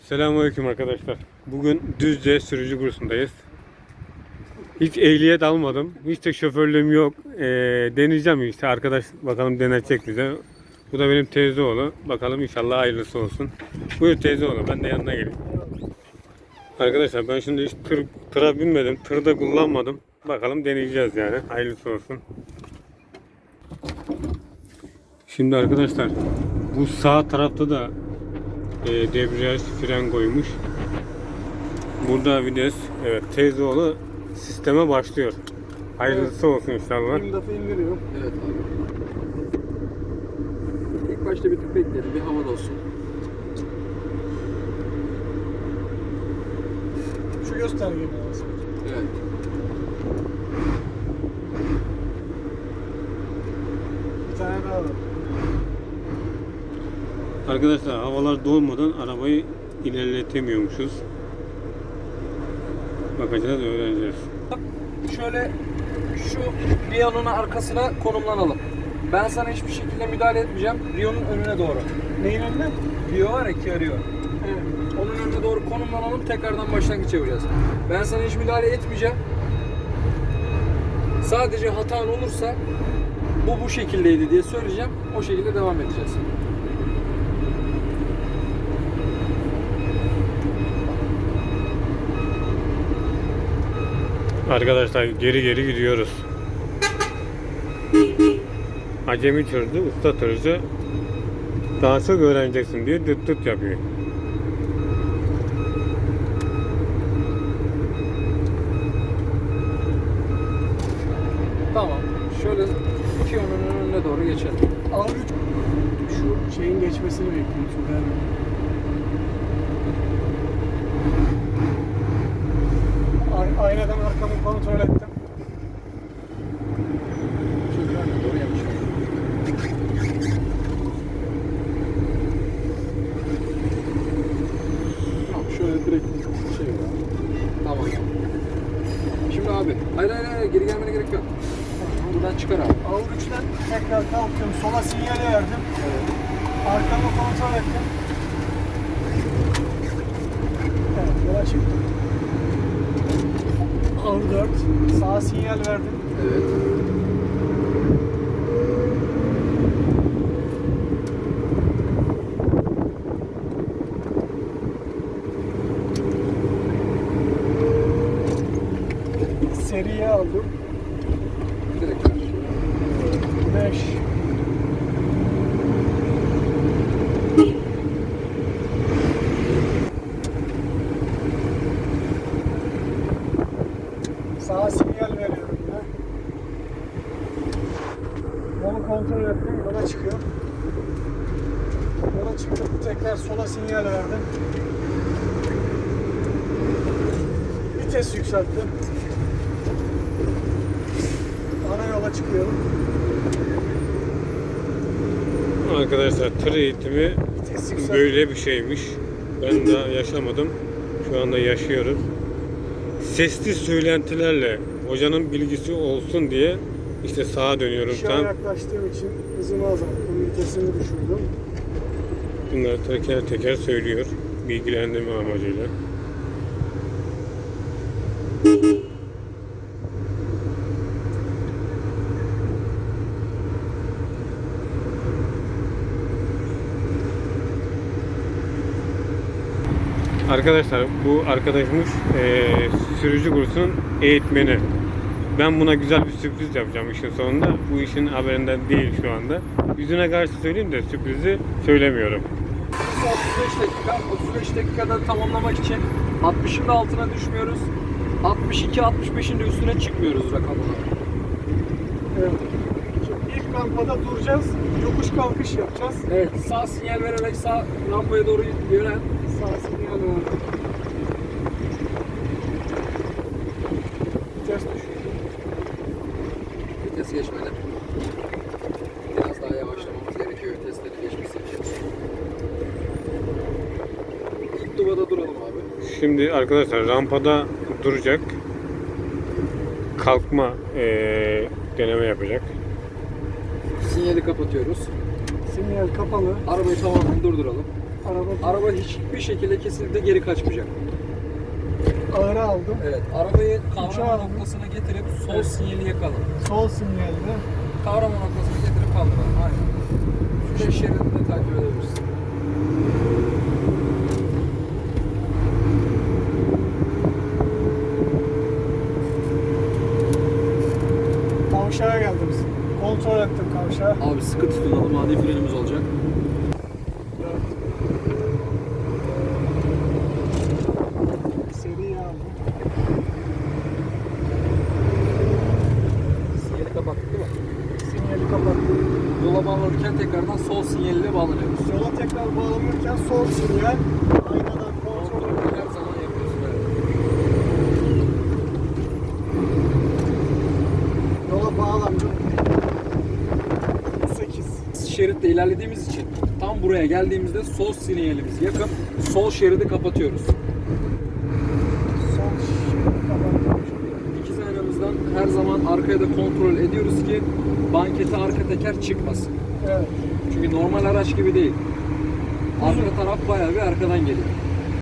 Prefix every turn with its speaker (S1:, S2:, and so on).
S1: Selamünaleyküm arkadaşlar. Bugün Düzce sürücü kursundayız. Hiç ehliyet almadım. Hiç de şoförlüğüm yok. Ee, deneyeceğim işte. Arkadaş bakalım denetecek bize. Bu da benim teyze oğlu. Bakalım inşallah hayırlısı olsun. Buyur teyze oğlu. Ben de yanına geleyim. Arkadaşlar ben şimdi hiç tır, tıra binmedim. Tırda kullanmadım. Bakalım deneyeceğiz yani. Hayırlısı olsun. Şimdi arkadaşlar bu sağ tarafta da e, debriyaj fren koymuş. Burada vites. Evet teyzeoğlu sisteme başlıyor. Hayırlısı olsun inşallah.
S2: Bir defa indiriyorum.
S3: Evet abi. İlk başta bir tık bekleyelim, bir hava olsun.
S2: Şu göstergeye lazım.
S3: Evet.
S2: Bir tane daha var.
S1: Arkadaşlar havalar dolmadan arabayı ilerletemiyormuşuz. Bakacağız öğreneceğiz.
S3: Şöyle şu Rio'nun arkasına konumlanalım. Ben sana hiçbir şekilde müdahale etmeyeceğim. Rio'nun önüne doğru.
S2: Neyin önüne?
S3: Rio var ya Kia Rio.
S2: Evet.
S3: Onun önüne doğru konumlanalım. Tekrardan başlangıç yapacağız. Ben sana hiç müdahale etmeyeceğim. Sadece hatan olursa bu bu şekildeydi diye söyleyeceğim. O şekilde devam edeceğiz.
S1: Arkadaşlar geri geri gidiyoruz. Acemi tırcı, usta tırcı daha çok öğreneceksin diye dıt dıt yapıyor.
S3: Tamam. Şöyle Kio'nun önüne doğru geçelim.
S2: Abi şu şeyin geçmesini bekliyorum. Şu ben. Ay- aynadan arkamı kontrol ettim.
S3: Şöyle
S2: direkt şey var.
S3: Tamam. Şimdi abi. Hayır hayır hayır geri gelmene gerek yok. Buradan çıkar abi.
S2: Avruç'tan tekrar kalkıyorum. Sola sinyal verdim.
S3: Evet.
S2: Arkamı kontrol ettim. Evet yola çıktım. Avru 4. Sağa sinyal verdim.
S3: Evet.
S2: Seriye aldım.
S3: Direkt ver.
S2: 5 Sağa sinyal veriyorum yine. Yolu kontrol ettim, yola çıkıyor. Yola çıktım, tekrar sola sinyal verdim. Vites yükselttim. Ana yola çıkıyorum.
S1: Arkadaşlar tır eğitimi böyle bir şeymiş. Ben daha yaşamadım. Şu anda yaşıyoruz. Sesli söylentilerle hocanın bilgisi olsun diye işte sağa dönüyorum tam.
S2: yaklaştığım için hızımı azalttım, vitesimi düşürdüm.
S1: Bunları teker teker söylüyor. Bilgilendirme amacıyla. Arkadaşlar bu arkadaşımız eee, sürücü kursunun eğitmeni. Ben buna güzel bir sürpriz yapacağım işin sonunda. Bu işin haberinden değil şu anda. Yüzüne karşı söyleyeyim de sürprizi söylemiyorum.
S3: 35 dakika. 35 dakikada tamamlamak için 60'ın da altına düşmüyoruz. 62 65'in de üstüne çıkmıyoruz rakamına.
S2: Evet. İlk rampada duracağız, yokuş kalkış yapacağız.
S3: Evet, sağ sinyal vererek sağ rampaya doğru yönel.
S2: Sağ sinyal verdim. Vites düşürdüm.
S3: Vites geçmedi. Biraz daha yavaşlamamız gerekiyor vitesleri geçmesi için. İlk duvada duralım abi.
S1: Şimdi arkadaşlar rampada duracak. Kalkma eee, deneme yapacak.
S3: Sinyali kapatıyoruz.
S2: Sinyal kapalı.
S3: Arabayı tamamen durduralım.
S2: Araba
S3: Araba hiçbir şekilde kesinlikle geri kaçmayacak.
S2: ağırı aldım.
S3: Evet, arabayı kavrama
S2: aldım.
S3: noktasına getirip sol
S2: Evet.
S3: sinyali yakalım.
S2: Sol sinyalde.
S3: Kavrama noktasına getirip kaldıralım. Aynen. Şu şeridini takip edebilirsin.
S2: Kavşağa geldim. Kontrol ettim kavşağı.
S3: Abi sıkı tutunalım, ani frenimiz olacak.
S2: Seri aldım.
S3: Sinyali kapattık değil mi?
S2: Sinyali kapattım.
S3: Yola bağlanırken tekrardan sol sinyaliyle bağlanıyoruz.
S2: Yola tekrar bağlanırken sol sinyal. Aynadan kontrol
S3: Kontrolü her zaman yapıyorsun. Evet.
S2: Bağlandım. 8.
S3: Şeritte ilerlediğimiz için tam buraya geldiğimizde sol sinyalimiz yakın. Sol şeridi kapatıyoruz.
S2: Sol şeridi.
S3: İkiz aynamızdan her zaman arkaya da kontrol ediyoruz ki bankete arka teker çıkmasın.
S2: Evet.
S3: Çünkü normal araç gibi değil. Arka taraf bayağı bir arkadan geliyor.